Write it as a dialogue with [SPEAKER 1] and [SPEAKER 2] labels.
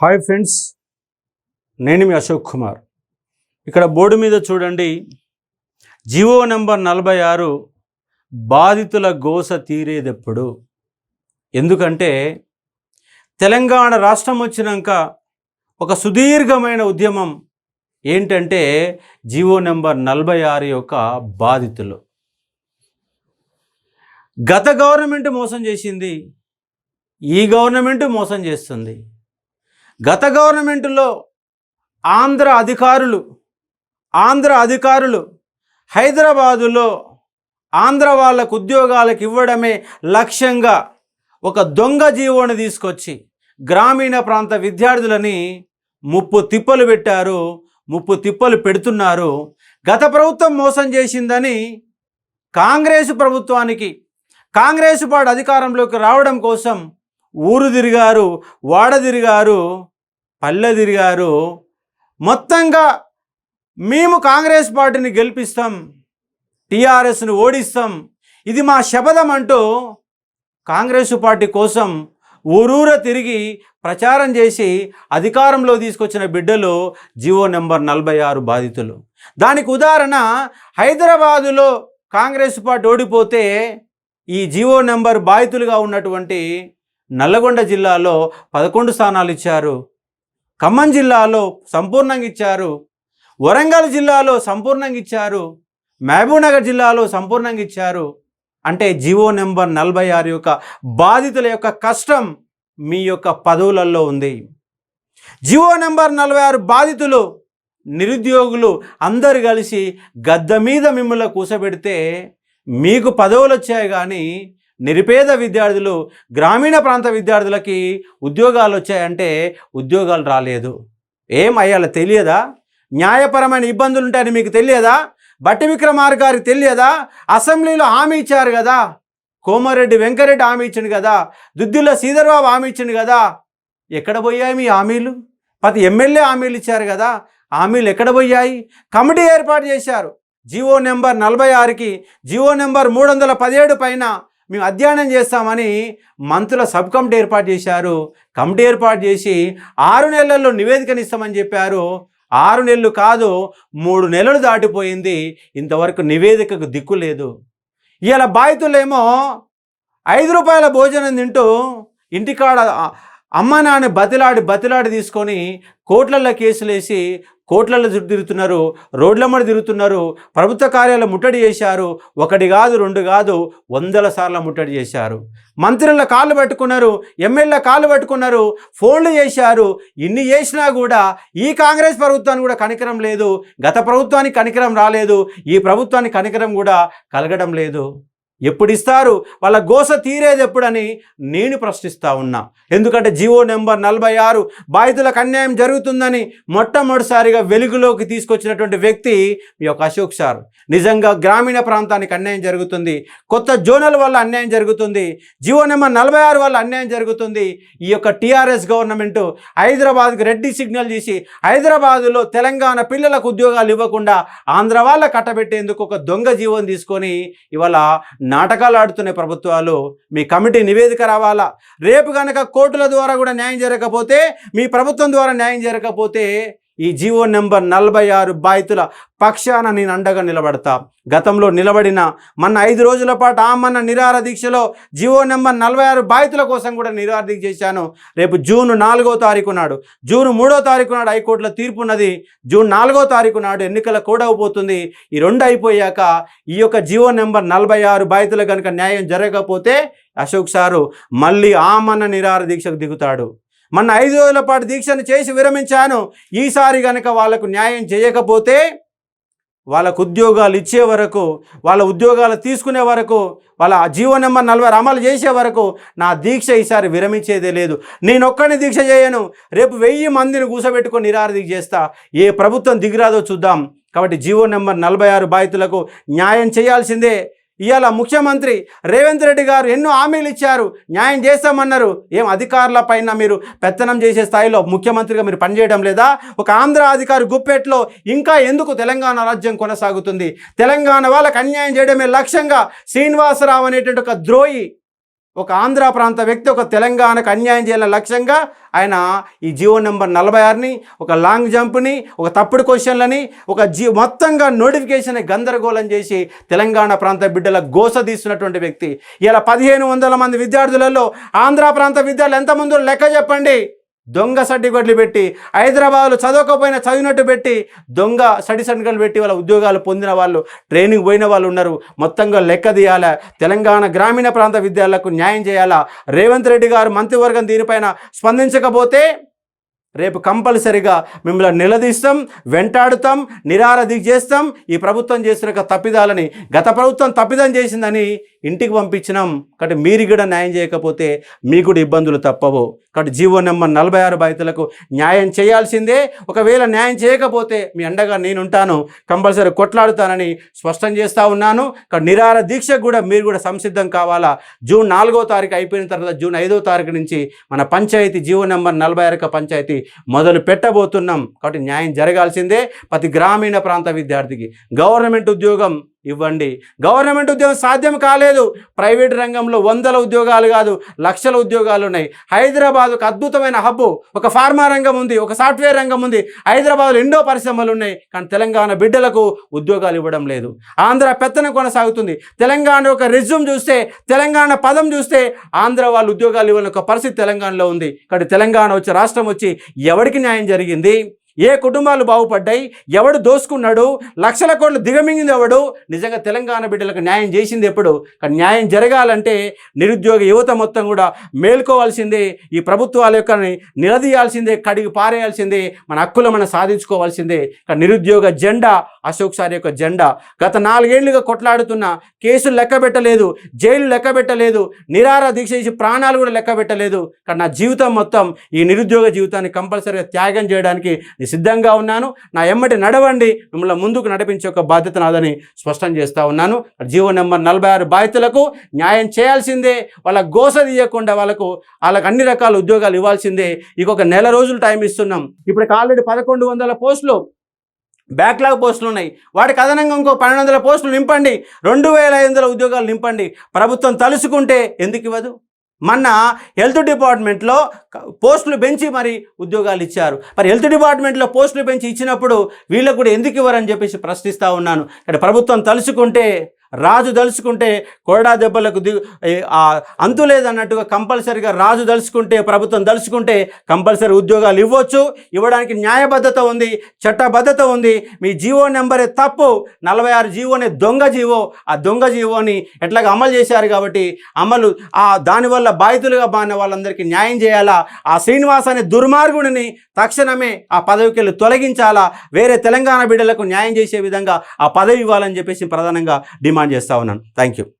[SPEAKER 1] Hi friends నేను మీ అశోక్ కుమార్. ఇక్కడ board మీద చూడండి జివో నెంబర్ నలభై ఆరు బాధితుల గోస తీరేదెప్పుడు? ఎందుకంటే తెలంగాణ రాష్ట్రం వచ్చినాక ఒక సుదీర్ఘమైన ఉద్యమం ఏంటంటే జివో నెంబర్ నలభై ఆరు యొక్క బాధితులు. గత గవర్నమెంట్ మోసం చేసింది ఈ గవర్నమెంట్ మోసం చేస్తుంది. గత గవర్నమెంట్లో ఆంధ్ర అధికారులు ఆంధ్ర అధికారులు హైదరాబాదులో ఆంధ్ర వాళ్ళకు ఉద్యోగాలకు ఇవ్వడమే లక్ష్యంగా ఒక దొంగ జీవోని తీసుకొచ్చి గ్రామీణ ప్రాంత విద్యార్థులని ముప్పు తిప్పలు పెట్టారు ముప్పు తిప్పలు పెడుతున్నారు. గత ప్రభుత్వం మోసం చేసిందని కాంగ్రెస్ ప్రభుత్వానికి కాంగ్రెస్ పార్టీ అధికారంలోకి రావడం కోసం ఊరు తిరిగారు వాడ తిరిగారు పల్లె తిరిగారు. మొత్తంగా మేము కాంగ్రెస్ పార్టీని గెలిపిస్తాం టీఆర్ఎస్ను ఓడిస్తాం. ఇది మా శపథం అంటూ కాంగ్రెస్ పార్టీ కోసం ఊరూర తిరిగి ప్రచారం చేసి అధికారంలో తీసుకొచ్చిన బిడ్డలు జివో నెంబర్ నలభై ఆరు బాధితులు. దానికి ఉదాహరణ హైదరాబాదులో కాంగ్రెస్ పార్టీ ఓడిపోతే ఈ జివో నెంబర్ బాధితులుగా ఉన్నటువంటి నల్లగొండ జిల్లాలో పదకొండు స్థానాలు ఇచ్చారు. ఖమ్మం జిల్లాలో సంపూర్ణంగా ఇచ్చారు. వరంగల్ జిల్లాలో సంపూర్ణంగా ఇచ్చారు. మహబూబ్నగర్ జిల్లాలో సంపూర్ణంగా ఇచ్చారు. అంటే జివో నెంబర్ నలభై ఆరు యొక్క బాధితుల యొక్క కష్టం మీ యొక్క పదవులలో ఉంది. జివో నెంబర్ నలభై ఆరు బాధితులు నిరుద్యోగులు అందరు కలిసి గద్ద మీద మిమ్మల్ని కూసబెడితే మీకు పదవులు వచ్చాయి కానీ నిరుపేద విద్యార్థులు గ్రామీణ ప్రాంత విద్యార్థులకి ఉద్యోగాలు వచ్చాయంటే ఉద్యోగాలు రాలేదు. ఏం అయ్యాలో తెలియదా? న్యాయపరమైన ఇబ్బందులు ఉంటాయని మీకు తెలియదా? బట్టి విక్రమారు గారికి తెలియదా? అసెంబ్లీలో హామీ ఇచ్చారు కదా? కోమారెడ్డి వెంకరెడ్డి హామీ ఇచ్చిండు కదా? దుద్దిల్ల శ్రీధర్బాబు హామీ ఇచ్చిండు కదా? ఎక్కడ పోయాయి మీ హామీలు? ప్రతి ఎమ్మెల్యే హామీలు ఇచ్చారు కదా? హామీలు ఎక్కడ పోయాయి? కమిటీ ఏర్పాటు చేశారు. జీవో నెంబర్ నలభై ఆరుకి జీవో నెంబర్ మూడు వందల పదిహేడు పైన మేము అధ్యయనం చేస్తామని మంత్రుల సబ్ కమిటీ ఏర్పాటు చేశారు. కమిటీ ఏర్పాటు చేసి ఆరు నెలల్లో నివేదికను ఇస్తామని చెప్పారు. ఆరు నెలలు కాదు మూడు నెలలు దాటిపోయింది. ఇంతవరకు నివేదికకు దిక్కు లేదు. ఇలా బాధితులేమో ఐదు రూపాయల భోజనం తింటూ ఇంటికాడ అమ్మ నాన్న బతిలాడి బతిలాడి తీసుకొని కోట్లల్లో కేసులేసి కోట్లలో చుట్టూ తిరుగుతున్నారు రోడ్ల తిరుగుతున్నారు ప్రభుత్వ కార్యాలయం ముట్టడి చేశారు ఒకటి కాదు రెండు కాదు వందల సార్లు ముట్టడి చేశారు. మంత్రుల కాళ్ళు పట్టుకున్నారు ఎమ్మెల్యే కాళ్ళు పట్టుకున్నారు ఫోన్లు చేశారు ఇన్ని చేసినా కూడా ఈ కాంగ్రెస్ ప్రభుత్వానికి కూడా కనికరం లేదు గత ప్రభుత్వానికి కనికరం రాలేదు ఈ ప్రభుత్వానికి కనికరం కూడా కలగడం లేదు. ఎప్పుడు ఇస్తారు వాళ్ళ గోస తీరేది ఎప్పుడని నేను ప్రశ్నిస్తూ ఉన్నా. ఎందుకంటే జీవో నెంబర్ నలభై ఆరు బాధితులకు అన్యాయం జరుగుతుందని మొట్టమొదటిసారిగా వెలుగులోకి తీసుకొచ్చినటువంటి వ్యక్తి మీ యొక్క అశోక్ సార్. నిజంగా గ్రామీణ ప్రాంతానికి అన్యాయం జరుగుతుంది. కొత్త జోనల్ వల్ల అన్యాయం జరుగుతుంది. జివో నెంబర్ నలభై ఆరు వల్ల అన్యాయం జరుగుతుంది. ఈ యొక్క టీఆర్ఎస్ గవర్నమెంట్ హైదరాబాద్కి రెడ్డి సిగ్నల్ చేసి హైదరాబాదులో తెలంగాణ పిల్లలకు ఉద్యోగాలు ఇవ్వకుండా ఆంధ్ర వాళ్ళ కట్టబెట్టేందుకు ఒక దొంగ జీవం తీసుకొని ఇవాళ నాటకాలు ఆడుతున్న ప్రభుత్వాలు మీ కమిటీ నివేదిక రావాలా? రేపు కనుక కోర్టుల ద్వారా కూడా న్యాయం జరగకపోతే మీ ప్రభుత్వం ద్వారా న్యాయం జరగకపోతే ఈ జీవో నెంబర్ నలభై ఆరు బాధితుల పక్షాన నేను అండగా నిలబడతా. గతంలో నిలబడిన మన ఐదు రోజుల పాటు ఆ మన నిరార దీక్షలో జీవో నెంబర్ నలభై ఆరు బాధితుల కోసం కూడా నిరార దీక్ష చేశాను. రేపు జూన్ నాలుగో తారీఖు నాడు జూన్ మూడో తారీఖు నాడు హైకోర్టులో తీర్పు ఉన్నది. జూన్ నాలుగో తారీఖు నాడు ఎన్నికల కూడా పోతుంది ఈ రెండు అయిపోయాక ఈ యొక్క జీవో నెంబర్ నలభై ఆరు బాధితులు కనుక న్యాయం జరగకపోతే అశోక్ సారు మళ్ళీ ఆ మన నిరార దీక్షకు దిగుతాడు. మొన్న ఐదు రోజుల పాటు దీక్షను చేసి విరమించాను. ఈసారి కనుక వాళ్ళకు న్యాయం చేయకపోతే వాళ్ళకు ఉద్యోగాలు ఇచ్చే వరకు వాళ్ళ ఉద్యోగాలు తీసుకునే వరకు వాళ్ళ జీవో నెంబర్ నలభై అమలు చేసే వరకు నా దీక్ష ఈసారి విరమించేదే లేదు. నేనొక్కడిని దీక్ష చేయను. రేపు వెయ్యి మందిని కూసబెట్టుకొని నిరాహార చేస్తా. ఏ ప్రభుత్వం దిగిరాదో చూద్దాం. కాబట్టి జీవో నెంబర్ నలభై ఆరు బాధితులకు న్యాయం చేయాల్సిందే. ఇవాళ ముఖ్యమంత్రి రేవంత్ రెడ్డి గారు ఎన్నో హామీలు ఇచ్చారు. న్యాయం చేస్తామన్నారు. ఏం అధికారుల పైన మీరు పెత్తనం చేసే స్థాయిలో ముఖ్యమంత్రిగా మీరు పనిచేయడం లేదా? ఒక ఆంధ్ర అధికారి గుప్పెట్లో ఇంకా ఎందుకు తెలంగాణ రాజ్యం కొనసాగుతుంది? తెలంగాణ వాళ్ళకి అన్యాయం చేయడమే లక్ష్యంగా శ్రీనివాసరావు అనేటువంటి ఒక ద్రోహి ఒక ఆంధ్ర ప్రాంత వ్యక్తి ఒక తెలంగాణకు అన్యాయం చేయాలని లక్ష్యంగా ఆయన ఈ జీవో నెంబర్ నలభై ఆరుని ఒక లాంగ్ జంప్ని ఒక తప్పుడు క్వశ్చన్లని ఒక జీ మొత్తంగా నోటిఫికేషన్ గందరగోళం చేసి తెలంగాణ ప్రాంత బిడ్డల గోస తీస్తున్నటువంటి వ్యక్తి. ఇలా పదిహేను వందల మంది విద్యార్థులలో ఆంధ్ర ప్రాంత విద్యార్థులు ఎంతమంది లెక్క చెప్పండి? దొంగ సర్టిఫికెట్లు పెట్టి హైదరాబాద్లో చదవకపోయినా చదివినట్టు పెట్టి దొంగ స్టడీ సర్టిఫికెట్లు పెట్టి వాళ్ళ ఉద్యోగాలు పొందిన వాళ్ళు ట్రైనింగ్ పోయిన వాళ్ళు ఉన్నారు. మొత్తంగా లెక్క తీయాలా? తెలంగాణ గ్రామీణ ప్రాంత విద్యార్థులకు న్యాయం చేయాలా? రేవంత్ రెడ్డి గారు మంత్రివర్గం దీనిపైన స్పందించకపోతే రేపు కంపల్సరిగా మిమ్మల్ని నిలదీస్తాం వెంటాడుతాం నిరారది చేస్తాం ఈ ప్రభుత్వం చేసిన తప్పిదాలని గత ప్రభుత్వం తప్పిదం చేసిందని ఇంటికి పంపించినాం. కాబట్టి మీరు కూడా న్యాయం చేయకపోతే మీకు కూడా ఇబ్బందులు తప్పవు. కాబట్టి జీవో నెంబర్ నలభై ఆరు బాధితులకు న్యాయం చేయాల్సిందే. ఒకవేళ న్యాయం చేయకపోతే మీ అండగా నేను ఉంటాను కంపల్సరీ కొట్లాడుతానని స్పష్టం చేస్తూ ఉన్నాను. కాబట్టి నిరార దీక్షకు కూడా మీరు కూడా సంసిద్ధం కావాలా? జూన్ నాలుగో తారీఖు అయిపోయిన తర్వాత జూన్ ఐదో తారీఖు నుంచి మన పంచాయతీ జీవో నెంబర్ నలభై ఆరు పంచాయతీ మొదలు పెట్టబోతున్నాం. కాబట్టి న్యాయం జరగాల్సిందే ప్రతి గ్రామీణ ప్రాంత విద్యార్థికి. గవర్నమెంట్ ఉద్యోగం ఇవ్వండి. గవర్నమెంట్ ఉద్యోగం సాధ్యం కాలేదు. ప్రైవేట్ రంగంలో వందల ఉద్యోగాలు కాదు లక్షల ఉద్యోగాలు ఉన్నాయి. హైదరాబాద్ ఒక అద్భుతమైన హబ్బు ఒక ఫార్మా రంగం ఉంది ఒక సాఫ్ట్వేర్ రంగం ఉంది. హైదరాబాద్లో ఎన్నో పరిశ్రమలు ఉన్నాయి కానీ తెలంగాణ బిడ్డలకు ఉద్యోగాలు ఇవ్వడం లేదు. ఆంధ్ర పెత్తనం కొనసాగుతుంది. తెలంగాణ ఒక రెజ్యూమ్ చూస్తే తెలంగాణ పదం చూస్తే ఆంధ్ర వాళ్ళు ఉద్యోగాలు ఇవ్వని ఒక పరిస్థితి తెలంగాణలో ఉంది. కాబట్టి తెలంగాణ వచ్చి రాష్ట్రం వచ్చి ఎవరికి న్యాయం జరిగింది? ఏ కుటుంబాలు బాగుపడ్డాయి ఎవడు దోసుకున్నాడు లక్షల కోట్లు దిగమింగింది ఎవడు? నిజంగా తెలంగాణ బిడ్డలకు న్యాయం చేసింది ఎప్పుడు? కానీ న్యాయం జరగాలంటే నిరుద్యోగ యువత మొత్తం కూడా మేల్కోవాల్సిందే ఈ ప్రభుత్వాల యొక్క నిలదీయాల్సిందే కడిగి పారేయాల్సిందే మన హక్కులు మనం సాధించుకోవాల్సిందే. కానీ నిరుద్యోగ జెండా అశోక్ సార్ యొక్క జెండా గత నాలుగేళ్ళుగా కొట్లాడుతున్న కేసులు లెక్క పెట్టలేదు జైలు లెక్క పెట్టలేదు నిరార దీక్ష చేసి ప్రాణాలు కూడా లెక్క పెట్టలేదు. కానీ నా జీవితం మొత్తం ఈ నిరుద్యోగ జీవితాన్ని కంపల్సరీగా త్యాగం చేయడానికి సిద్ధంగా ఉన్నాను. నా ఎమ్మటి నడవండి. మిమ్మల్ని ముందుకు నడిపించే ఒక బాధ్యత నాదని స్పష్టం చేస్తూ ఉన్నాను. జీవో నెంబర్ నలభై ఆరు బాధితులకు న్యాయం చేయాల్సిందే. వాళ్ళ గోస తీయకుండా వాళ్ళకు వాళ్ళకి అన్ని రకాల ఉద్యోగాలు ఇవ్వాల్సిందే. ఇంకొక నెల రోజులు టైం ఇస్తున్నాం. ఇప్పటికి ఆల్రెడీ పదకొండు వందల పోస్టులు బ్యాక్లాగ్ పోస్టులు ఉన్నాయి. వాటికి అదనంగా ఇంకో పన్నెండు వందల పోస్టులు నింపండి. రెండు వేల ఐదు వందల ఉద్యోగాలు నింపండి. ప్రభుత్వం తలుసుకుంటే ఎందుకు ఇవ్వదు? మొన్న హెల్త్ డిపార్ట్మెంట్లో పోస్టులు పెంచి మరి ఉద్యోగాలు ఇచ్చారు. మరి హెల్త్ డిపార్ట్మెంట్లో పోస్టులు పెంచి ఇచ్చినప్పుడు వీళ్ళకు కూడా ఎందుకు ఇవ్వరని చెప్పేసి ప్రశ్నిస్తూ ఉన్నాను. ఇక్కడ ప్రభుత్వం తలుచుకుంటే రాజు దలుచుకుంటే కొరడా దెబ్బలకు దిగు ఆ అంతు లేదన్నట్టుగా కంపల్సరిగా రాజు దలుచుకుంటే ప్రభుత్వం దలుచుకుంటే కంపల్సరీ ఉద్యోగాలు ఇవ్వచ్చు. ఇవ్వడానికి న్యాయబద్ధత ఉంది చట్టబద్ధత ఉంది. మీ జీవో నెంబరే తప్పు. నలభై ఆరు జీవోనే దొంగ జీవో. ఆ దొంగ జీవోని ఎట్లాగా అమలు చేశారు కాబట్టి అమలు ఆ దానివల్ల బాధితులుగా బాగిన వాళ్ళందరికీ న్యాయం చేయాలా? ఆ శ్రీనివాస్ అనే దుర్మార్గుడిని తక్షణమే ఆ పదవికి వెళ్ళి తొలగించాలా? వేరే తెలంగాణ బిడ్డలకు న్యాయం చేసే విధంగా ఆ పదవి ఇవ్వాలని చెప్పేసి ప్రధానంగా డిమాండ్ డిమాండ్ చేస్తా ఉన్నాను. Thank you